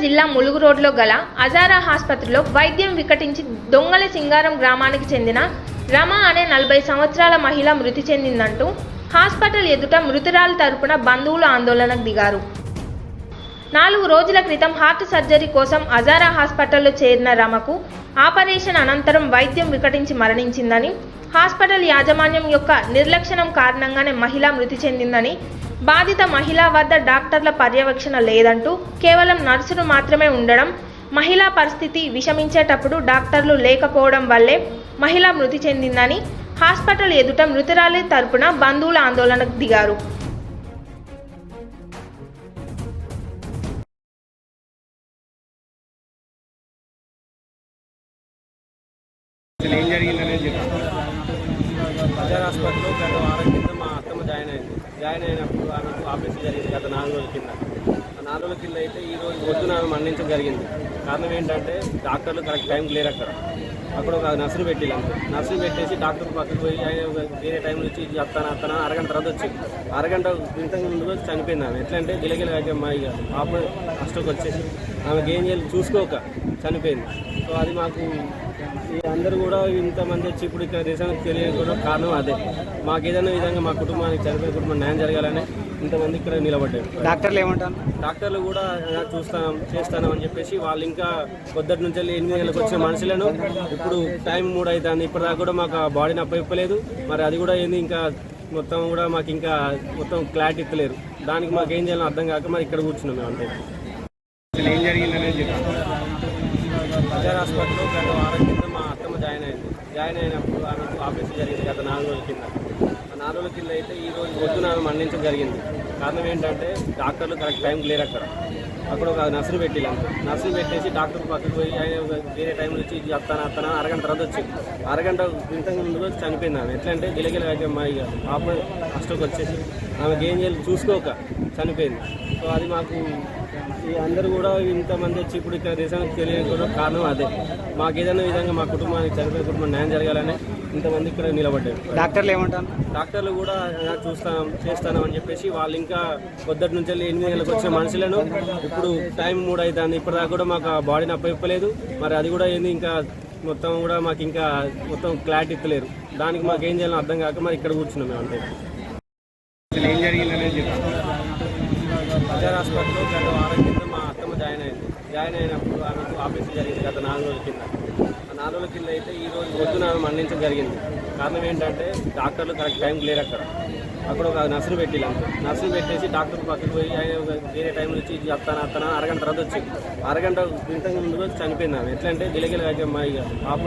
జిల్లా ములుగు రోడ్లో గల అజారా ఆసుపత్రిలో వైద్యం వికటించి దొంగల సింగారం గ్రామానికి చెందిన రమ అనే నలభై సంవత్సరాల మహిళ మృతి చెందిందంటూ హాస్పిటల్ ఎదుట మృతురాలు తరపున బంధువులు ఆందోళనకు దిగారు. నాలుగు రోజుల క్రితం హార్ట్ సర్జరీ కోసం అజారా హాస్పిటల్లో చేరిన రమకు ఆపరేషన్ అనంతరం వైద్యం వికటించి మరణించిందని హాస్పిటల్ యాజమాన్యం యొక్క నిర్లక్ష్యం కారణంగానే మహిళ మృతి చెందిందని బాధిత మహిళ వద్ద డాక్టర్ల పర్యవేక్షణ లేదంటూ కేవలం నర్సులు మాత్రమే ఉండడం మహిళా పరిస్థితి విషమించేటప్పుడు డాక్టర్లు లేకపోవడం వల్లే మహిళ మృతి చెందిందని హాస్పిటల్ ఎదుట మృతురాలి తరపున బంధువుల ఆందోళనకు దిగారు. గత వారం కింద మా అత్తమ్మ జాయిన్ అయింది. జాయిన్ అయినప్పుడు ఆమెకు ఆపరేషన్ జరిగింది గత నాలుగు రోజుల కింద. నాలుగు రోజుల కింద అయితే ఈరోజు పొద్దున ఆమె మరణించడం జరిగింది. కారణం ఏంటంటే డాక్టర్లు కరెక్ట్ టైంకి లేరు అక్కడ. అక్కడ ఒక నర్సును పెట్టిల్లు అంతే. నర్సును పెట్టేసి డాక్టర్ పక్కకు పోయి వేరే టైం నుంచి చెప్తాను అత్తాను అరగంట తర్వాత వచ్చింది. అరగంట ఇంతకు ముందు చనిపోయింది ఆమె. ఎట్లా అంటే గిలగిల మా ఇక పాప ఫస్ట్కి వచ్చేసి. ఆమెకి ఏం చేయాలి? చూసుకోక చనిపోయింది. సో అది మాకు అందరూ కూడా ఇంతమంది వచ్చి ఇప్పుడు ఇక్కడ దేశానికి తెలియకపోవడం కారణం అదే. మాకు ఏదైనా విధంగా మా కుటుంబానికి చనిపోయిన కుటుంబం న్యాయం జరగాలని ఇంతమంది ఇక్కడ నిలబడ్డారు. డాక్టర్లు ఏమంటారు డాక్టర్లు కూడా "ఆ, చూస్తాం చేస్తాం అని చెప్పేసి వాళ్ళు ఇంకా పొద్దుటి నుంచి వెళ్ళి ఎనిమిది గంటలకు వచ్చిన మనుషులను ఇప్పుడు టైం మూడు అవుతుంది ఇప్పటిదాకా కూడా మాకు ఆ బాడీని అప్పయిపోలేదు మరి అది కూడా ఏంది ఇంకా మొత్తం కూడా మాకు ఇంకా మొత్తం క్లారిటీ ఇస్తలేరు దానికి మాకు ఏం చేయాలో అర్థం కాక మరి ఇక్కడ కూర్చున్నాం మేము అంతే. అసలు ఏం జరిగిందనేది చెప్పు. బజార్ హాస్పిటల్లో గత వారం కింద మా అత్తమ్మ జాయిన్ అయింది. జాయిన్ అయినప్పుడు ఆమెకు ఆపరేషన్ జరిగింది గత నాలుగు రోజుల కింద. ఆ నాలుగు రోజుల కింద అయితే ఈ రోజు పొద్దున ఆమె మరణించడం జరిగింది. కారణం ఏంటంటే డాక్టర్లు కరెక్ట్ టైంకి లేరు అక్కడ. అక్కడ ఒక నర్సును పెట్టిల్లు అంతే. నర్సును పెట్టేసి డాక్టర్ పక్కకు పోయి ఆయన వేరే టైంలో వచ్చి చెప్తాను అత్తాను అరగంట తర్వాత వచ్చింది. అరగంట ఇంతకు ముందు చనిపోయింది ఆమె. ఎట్లా అంటే అయితే మా ఇక పాప ఫస్ట్కి వచ్చేసి ఆమెకి ఏం చేయాలి? చూసుకోక చనిపోయింది. సో అది మాకు అందరూ కూడా ఇంతమంది వచ్చి ఇప్పుడు ఇక్కడ దేశానికి తెలియకపోవడం కారణం అదే. మాకు ఏదైనా విధంగా మా కుటుంబానికి చనిపోయిన కుటుంబం న్యాయం జరగాలని ఇంతమంది ఇక్కడ నిలబడ్డారు. డాక్టర్లు ఏమంటారు? డాక్టర్లు కూడా "ఆ, చూస్తాం చేస్తాం అని చెప్పేసి వాళ్ళు ఇంకా పొద్దుటి నుంచి వెళ్ళి ఎనిమిది గంటలకు వచ్చిన మనుషులను ఇప్పుడు టైం మూడు అవుతుంది ఇప్పటిదాకా కూడా మాకు ఆ బాడీని అప్పయిపోలేదు మరి అది కూడా ఏంది ఇంకా మొత్తం కూడా మాకు ఇంకా మొత్తం క్లారిటీ ఇస్తలేరు. దానికి మాకు ఏం చేయాలో అర్థం కాక మరి ఇక్కడ కూర్చున్నాం మేము అంతే. అసలు ఏం జరిగిందనే చెప్పు బజార్ హాస్పిటల్లో గత వారం కింద మా అత్తమ్మ జాయిన్ అయింది. జాయిన్ అయినప్పుడు ఆమెకు ఆపరేషన్ జరిగింది గత నాలుగు రోజుల కింద. ఆ నాలుగు రోజుల కింద అయితే ఈ రోజు పొద్దున ఆమె మరణించడం జరిగింది. కారణం ఏంటంటే డాక్టర్లు కరెక్ట్ టైంకి లేరు అక్కడ. అక్కడ ఒక నర్సును పెట్టిల్లు అంతే. నర్సును పెట్టేసి డాక్టర్ పక్కకు పోయి ఆయన వేరే టైం నుంచి చెప్తాను వస్తాను అరగంట తర్వాత వచ్చి అరగంట ఇంతకు ముందు చనిపోయింది ఆమె. ఎట్లా అంటే గిలగిల అమ్మా ఇక పాప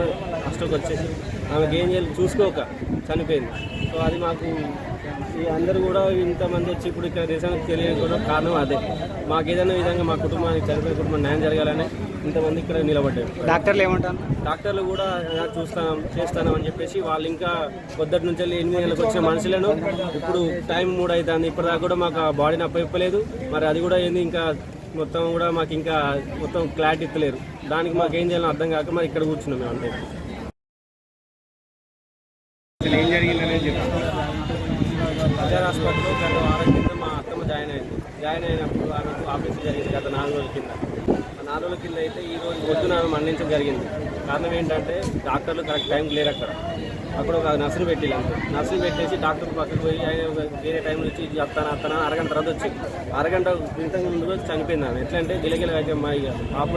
ఫస్ట్కి వచ్చేసి. ఆమెకి ఏం చేయాలి చూసుకోక చనిపోయింది. సో అది మాకు ఈ అందరూ కూడా ఇంతమంది వచ్చి ఇప్పుడు ఇక్కడ దేశానికి తెలియకపోవడం కారణం అదే. మాకు ఏదైనా విధంగా మా కుటుంబానికి చనిపోయిన కుటుంబం న్యాయం జరగాలని ఇంతమంది ఇక్కడ నిలబడ్డారు. డాక్టర్లు ఏమంటారు? డాక్టర్లు కూడా "ఆ, చూస్తాం చేస్తాం అని చెప్పేసి వాళ్ళు ఇంకా పొద్దుటి నుంచి వెళ్ళి ఎనిమిది గంటలకు వచ్చిన మనుషులను ఇప్పుడు టైం మూడు అవుతుంది ఇప్పటిదాకా కూడా మాకు ఆ బాడీని అప్పయిపోలేదు మరి అది కూడా ఏంది ఇంకా మొత్తం కూడా మాకు ఇంకా మొత్తం క్లారిటీ ఇస్తలేరు దానికి మాకు ఏం చేయాలో అర్థం కాక మరి ఇక్కడ కూర్చున్నాం మేము అంతే అసలు ఏం జరిగిందనే చెప్పు. ప్రజా హాస్పిటల్లో గత వారం కింద మా అత్తమ్మ జాయిన్ అయింది. జాయిన్ అయినప్పుడు ఆమెకు ఆపరేషన్ జరిగింది గత నాలుగు రోజుల కింద. నాలుగు కింద అయితే ఈ రోజు పొద్దున ఆమె మరణించడం జరిగింది. కారణం ఏంటంటే డాక్టర్లు కరెక్ట్ టైంకి లేరు అక్కడ. అక్కడ ఒక నర్సును పెట్టిళ్ళు అంతే. నర్సును పెట్టేసి డాక్టర్ పక్కకు పోయి వేరే టైం నుంచి చెప్తాను అత్తాను అరగంట తర్వాత వచ్చి అరగంట ఇంతకు ముందు చనిపోయింది ఆమె. ఎట్లా అంటే గిలగిల మా ఇక పాప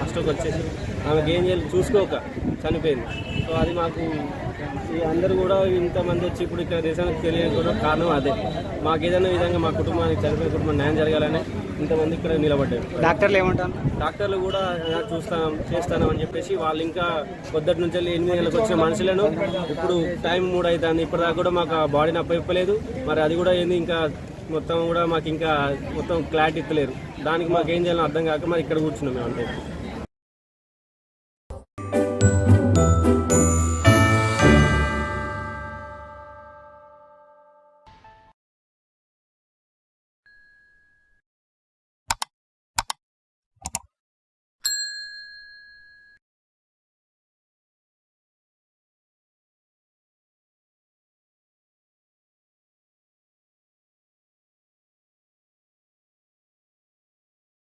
ఫస్ట్కి వచ్చేసి ఆమెకి ఏం చేయాలి చూసుకోక చనిపోయింది. సో అది మాకు అందరూ కూడా ఇంతమంది వచ్చి ఇప్పుడు ఇక్కడ దేశానికి తెలియకపోవడం కారణం అదే. మాకు ఏదైనా విధంగా మా కుటుంబానికి చనిపోయే కుటుంబం న్యాయం జరగాలని ఇంతమంది ఇక్కడ నిలబడ్డారు. డాక్టర్లు ఏమంటారు? డాక్టర్లు కూడా "ఆ, చూస్తాం చేస్తాం అని చెప్పేసి వాళ్ళు ఇంకా పొద్దుటి నుంచి వెళ్ళి ఎనిమిది గంటలకు వచ్చిన మనుషులను ఇప్పుడు టైం మూడు అవుతుంది ఇప్పటిదాకా కూడా మాకు ఆ బాడీని అప్పయిపోలేదు మరి అది కూడా ఏంది ఇంకా మొత్తం కూడా మాకు ఇంకా మొత్తం క్లారిటీ ఇస్తలేరు దానికి మాకు ఏం చేయాలో అర్థం కాక మరి ఇక్కడ కూర్చున్నాం మేము అంతే.